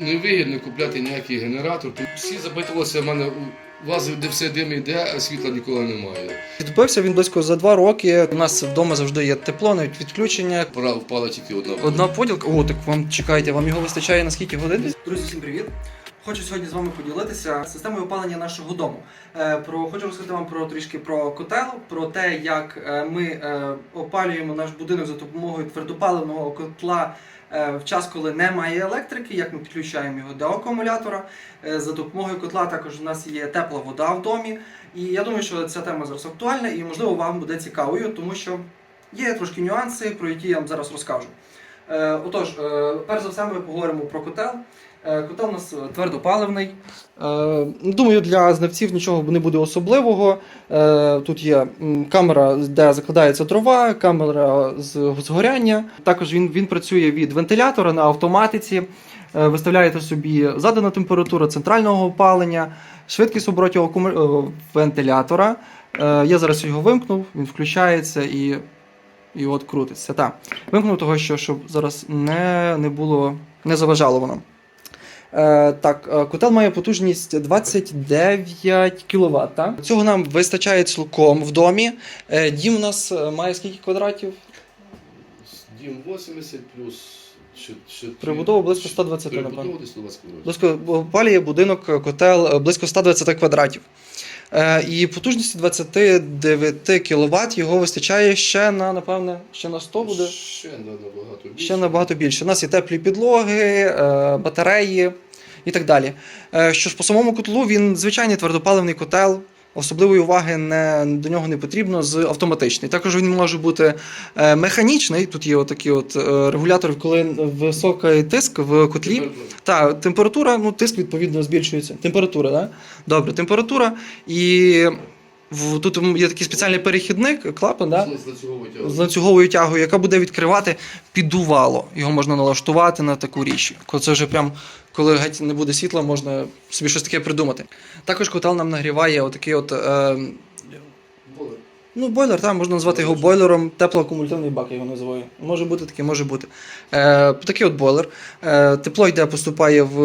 Невигідно купляти ніякий генератор. Всі запитувалися в мене, у вас де все дим йде, а світла ніколи немає. Відбився він близько за два роки. У нас вдома завжди є тепло, навіть відключення. Пора впала тільки одна. Одна поділка. О, так вам чекайте, вам його вистачає на скільки годин? Друзі, всім привіт. Хочу сьогодні з вами поділитися системою опалення нашого дому. Е, Про хочу розказати вам про трішки про котел, про те, як е, ми е, опалюємо наш будинок за допомогою твердопаливного котла в час, коли немає електрики, як ми підключаємо його до акумулятора. Е, За допомогою котла також у нас є тепла вода в домі. І я думаю, що ця тема зараз актуальна і можливо вам буде цікавою, тому що є трошки нюанси, про які я вам зараз розкажу. Е, Отож, е, перш за все, ми поговоримо про котел. Е, Котел у нас твердопаливний. Е, Думаю, для знавців нічого не буде особливого. Е, Тут є камера, де закладається дрова, камера з згоряння. Також він, він працює від вентилятора на автоматиці. Е, Виставляєте собі задана температура центрального опалення, швидкість оборотів акуму- е, вентилятора. Е, Я зараз його вимкнув, він включається і, і от крутиться. Так. Вимкнув того, що щоб зараз не, не було, не заважало воно. Е, так, е, котел має потужність 29 кВт. Цього нам вистачає цілком в домі. Е, дім у нас має скільки квадратів? Дім 80 плюс Прибудова близько 120, Прибудова напевно. десь 120 квадратів. Близько опалює будинок котел близько 120 квадратів. І потужності 29 кВт його вистачає ще на, напевне, ще на 100 буде. Ще на- набагато більше. Ще набагато більше. У нас є теплі підлоги, батареї і так далі. Е, Що ж по самому котлу, він звичайний твердопаливний котел. Особливої уваги не, до нього не потрібно з автоматичний. Також він може бути е, механічний. Тут є отакі от е, регулятори, коли високий тиск в котлі. Температура. Та температура, ну тиск відповідно збільшується. Температура, да? Добре, температура. І в, тут є такий спеціальний перехідник, клапан, да? з ланцюговою тягою. з ланцюговою тягою, яка буде відкривати піддувало. Його можна налаштувати на таку річ. Коли це вже прям, коли геть не буде світла, можна собі щось таке придумати. Також котел нам нагріває отакий от. Е. Ну, бойлер, так, можна назвати його бойлером, теплоакумулятивний бак, я його називаю. Може бути таке, може бути. Е, такий от бойлер. Е, тепло йде, поступає в,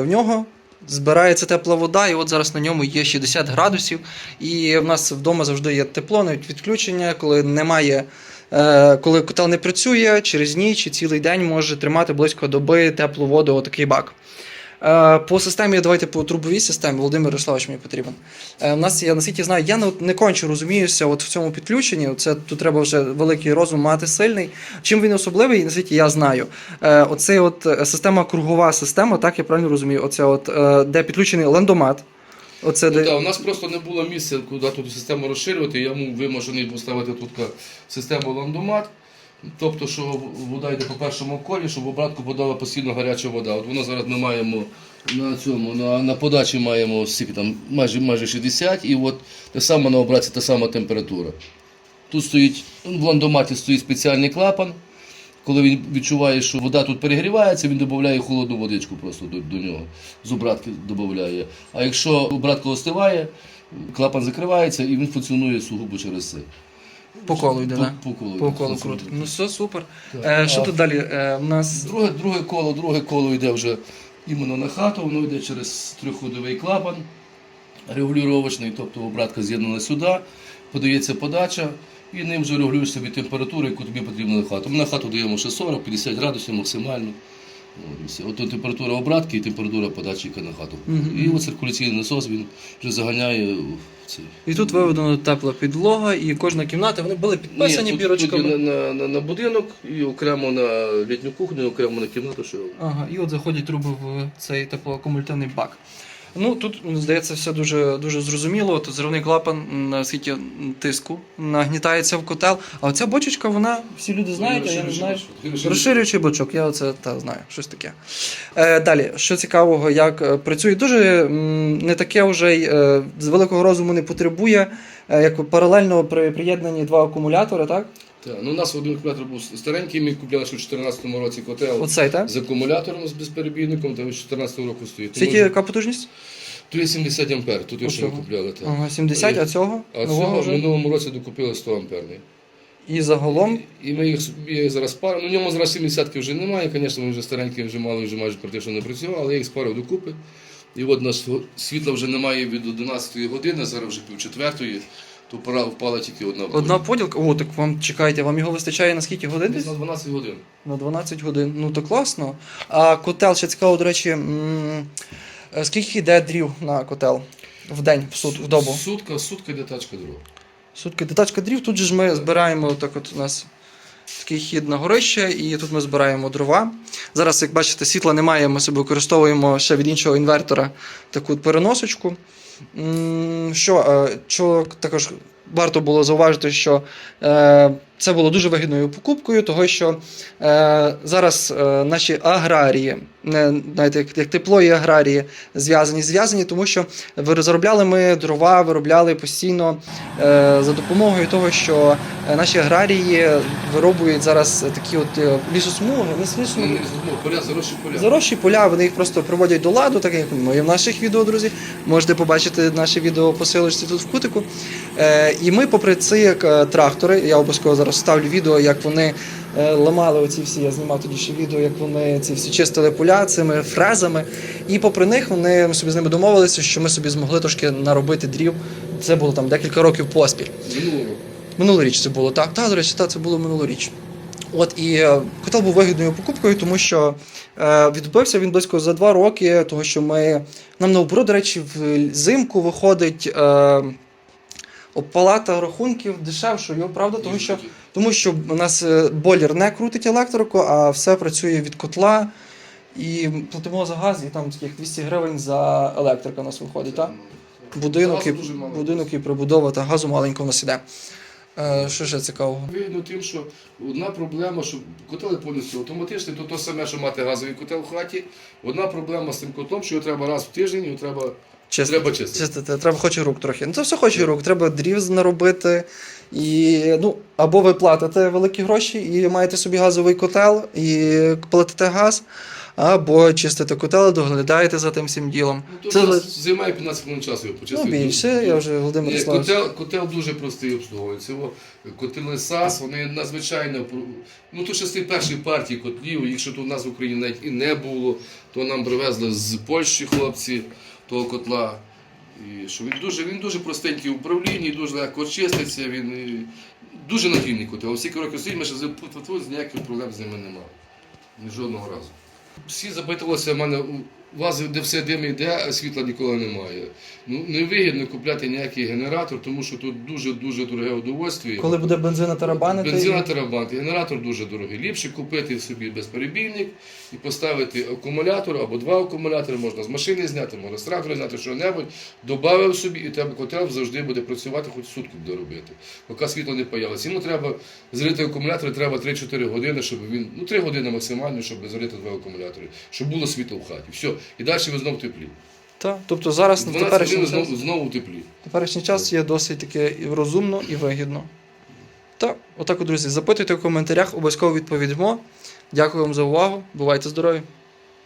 в нього, збирається тепла вода, і от зараз на ньому є 60 градусів. І в нас вдома завжди є тепло, навіть відключення, коли немає. е, Коли котел не працює, через ніч і цілий день може тримати близько доби теплу воду, отакий бак. Е, По системі, давайте по трубовій системі, Володимир Ярославович мені потрібен. Е, У нас я наскільки знаю, я не, не конче розуміюся от в цьому підключенні. Це тут треба вже великий розум мати сильний. Чим він особливий, наскільки я знаю. Е, Оце от система кругова система, так я правильно розумію. Оце от де підключений лендомат. Оце Ну, де та, у нас просто не було місця, куди тут систему розширювати. Я вимушений був ставити тут систему ландомат. Тобто, що вода йде по першому колі, щоб обратку подала постійно гаряча вода. От воно зараз ми маємо на цьому, на, на подачі маємо скільки там, майже, майже 60, і от те саме на обратці та сама температура. Тут стоїть, ну, в ландоматі стоїть спеціальний клапан. Коли він відчуває, що вода тут перегрівається, він додає холодну водичку просто до, до нього. З обратки додає. А якщо обратка остиває, клапан закривається і він функціонує сугубо через це. По колу йде, По, так? по колу. По колу круто. Ну все супер. Так. Е, що А тут далі? Е, у нас Друге, друге коло, друге коло йде вже іменно на хату, воно йде через трьохходовий клапан регулювачний, тобто обратка з'єднана сюди, подається подача, і ним вже регулюєш собі температуру, яку тобі потрібно на хату. Ми на хату даємо ще 40-50 градусів максимально. От, температура обратки і температура подачі яка на хату. Мгм. І от циркуляційний насос він вже заганяє в цей. і тут виведена тепла підлога, і кожна кімната, вони були підписані Ні, тут- бірочками. Тут на, на, на, на будинок, і окремо на літню кухню, і окремо на кімнату, що Ага, і от заходять труби в цей теплоакумулятивний бак. Ну тут здається все дуже дуже зрозуміло. Тут зривний клапан наскільки тиску нагнітається в котел. А оця бочечка, вона всі люди знають, а я не знаю. Розширюючий бочок, я оце та знаю, щось таке. Е, далі, що цікавого, як е, працює, дуже не таке вже й, е, з великого розуму не потребує, е, як паралельно при приєднанні два акумулятори, так? Так, ну у нас один акумулятор був старенький, ми купляли ще в 2014 році котел Оцей, так? з акумулятором з безперебійником, та від 2014 року стоїть. Скільки Тому яка потужність? Тут є 70 ампер, тут що ми Оцього. купляли. Так. Ага, 70, а цього? А Нового цього в вже? минулому році докупили 100 амперний. І загалом І ми їх, я зараз пару. Ну, в ньому зараз 70 вже немає, звісно, він вже старенький, вже мало, вже майже практично не працював, але я їх спарив докупи. І от у нас світла вже немає від 11 години, зараз вже пів четвертої, то пора впала тільки одна. одна поділка. О, так вам чекайте, вам його вистачає на скільки годин? Десь на 12 годин. На 12 годин. Ну то класно. А котел ще цікаво, до речі, м, е, скільки йде дрів на котел в день, в сут, в добу? Сутка, сутка йде тачка дров. Сутки детачка дрів. Тут же ж ми збираємо так от у нас такий хід на горище, і тут ми збираємо дрова. Зараз, як бачите, світла немає, ми собі використовуємо ще від іншого інвертора таку переносочку. М, Що, е, що також варто було зауважити, що е, це було дуже вигідною покупкою, того що е, зараз е, наші аграрії, не, знаєте, як, як тепло і аграрії зв'язані, зв'язані, тому що заробляли ми дрова, виробляли постійно е, за допомогою того, що е, наші аграрії виробують зараз такі от е, лісосмуги, не лісосмуги, поля, заросші поля. Заросші поля, вони їх просто приводять до ладу, так як ми в наших відео, друзі. Можете побачити наше відео по силочці тут в кутику. Е, і ми, попри ці е, трактори, я обов'язково зараз ставлю відео, як вони е, ламали оці всі, я знімав тоді ще відео, як вони ці всі чистили поля цими фрезами. І попри них вони ми собі з ними домовилися, що ми собі змогли трошки наробити дрів. Це було там декілька років поспіль. Минулоріч це було так. Так, до речі, так, це було минулоріч. От і е, котел був вигідною покупкою, тому що е, відбився він близько за два роки, того що ми нам наоборот, до речі, взимку виходить е, оплата рахунків дешевшою, правда, тому що, тому що у нас е, бойлер не крутить електрику, а все працює від котла. І платимо за газ, і там таких 200 гривень за електрика у нас виходить, так? Будинок і, будинок і прибудова та газу маленько в нас іде. Е, що ще цікавого? Вигідно тим, що одна проблема, що котел повністю автоматичний, то те саме, що мати газовий котел в хаті. Одна проблема з цим котлом, що його треба раз в тиждень, його треба, Чистити. треба чистити. Чистити. Треба хоче рук трохи. Ну це все хоче рук. Треба дрів наробити. І, ну, або ви платите великі гроші і маєте собі газовий котел і платите газ, або чистите котел, доглядаєте за тим всім ділом. Ну, то Це займає 15 хвилин часу його ну, почистити. більше, я вже Володимир Ні, котел, котел дуже простий обслуговується. Котели САС, вони надзвичайно ну то з першої партії котлів, якщо то у нас в Україні навіть і не було, то нам привезли з Польщі хлопці того котла. І що він дуже, він дуже простенький в управлінні, дуже легко чиститься, він дуже надійний котел. Всі кроки стоїть, ми ще ніяких проблем з ними немає. Ні жодного разу. Всі запитувалися в мене, у вас де все дим йде, а світла ніколи немає. Ну, невигідно купляти ніякий генератор, тому що тут дуже-дуже дороге удовольствие. Коли буде бензина тарабанити, Бензина тарабанти, генератор дуже дорогий. Ліпше купити собі безперебійник і поставити акумулятор або два акумулятори, можна з машини зняти, можна з трактора зняти що-небудь, додав собі, і тебе котел завжди буде працювати, хоч сутки буде робити. Поки світло не появилось. Йому треба зрити акумулятор, треба 3-4 години, щоб він, ну 3 години максимально, щоб зрити два акумулятори, щоб було світло в хаті. Все. І далі ви знов в теплі. Так, тобто зараз на 12 теперішній годин час, знову, знову в теплі. теперішній час є досить таке і розумно і вигідно. Так, отак, от, друзі, запитуйте в коментарях, обов'язково відповімо. Дякую вам за увагу. Бувайте здорові!